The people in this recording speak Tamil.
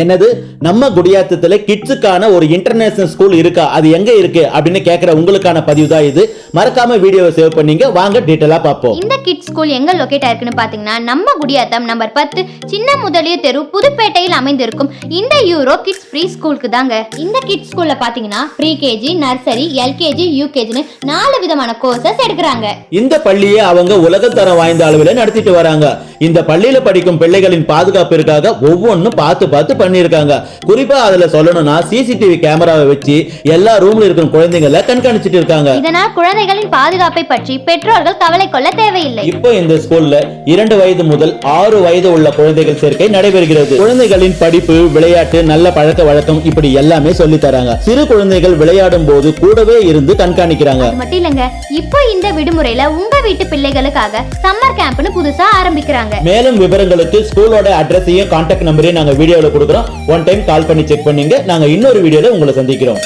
என்னது? நம்ம குடியாத்தத்துல கிட்ஸுக்கான ஒரு இன்டர்நேஷனல் ஸ்கூல் இருக்கா? அது எங்க இருக்கு? அப்படின்னு கேக்குற உங்களுக்கான பதிவு தான் இது. மறக்காம வீடியோவை சேவ் பண்ணீங்க. வாங்க டீட்டெயிலா பார்ப்போம். இந்த கிட்ஸ் ஸ்கூல் எங்க லொகேட் ஆயிருக்குன்னு பாத்தீங்கன்னா நம்ம குடியாத்தம் நம்பர் பத்து சின்ன முதலிய தெரு புதுப்பேட்டையில் அமைந்திருக்கும் இந்த யூரோ கிட்ஸ் ப்ரீ ஸ்கூலுக்கு தாங்க. இந்த கிட்ஸ் ஸ்கூல்ல பாத்தீங்கன்னா ப்ரீ கேஜி நர்சரி எல்கேஜி யூகேஜின்னு நாலு விதமான கோர்சஸ் எடுக்கிறாங்க. இந்த பள்ளியை அவங்க உலகத்தரம் வாய்ந்த அளவில் நடத்திட்டு வராங்க. இந்த பள்ளியில படிக்கும் பிள்ளைகளின் பாதுகாப்பிற்காக ஒவ்வொன்றும் பார்த்து பார்த்து பண்ணியிருக்காங்க. குறிப்பா அதுல சொல்லணும்னா சிசிடிவி கேமராவை வச்சு எல்லா ரூம்ல இருக்கிற குழந்தைங்கள கண்காணிச்சிட்டு இருக்காங்க. இதனால் குழந்தைகளின் பாதுகாப்பை பற்றி பெற்றோர்கள் கவலை கொள்ள தேவையில்லை. இப்போ இந்த ஸ்கூல்ல இரண்டு வயது முதல் ஆறு வயது உள்ள குழந்தைகள் சேர்க்கை நடைபெறுகிறது. குழந்தைகளின் படிப்பு விளையாட்டு நல்ல பழக்க வழக்கம் இப்படி எல்லாமே சொல்லி தராங்க. சிறு குழந்தைகள் விளையாடும் போது கூடவே இருந்து கண்காணிக்கிறாங்க. மட்டும் இல்லைங்க இப்போ இந்த விடுமுறையில உங்க வீட்டு பிள்ளைகளுக்காக சம்மர் கேம்ப்னு புதுசா ஆரம்பிக்கிறாங்க. மேலும் விவரங்களுக்கு ஸ்கூலோட அட்ரஸையும் கான்டாக்ட் நம்பரையும் நாங்க வீடியோல கொடுக்குறோம். ஒன் டைம் கால் பண்ணி செக் பண்ணீங்க. நாங்க இன்னொரு வீடியோல உங்களை சந்திக்கிறோம்.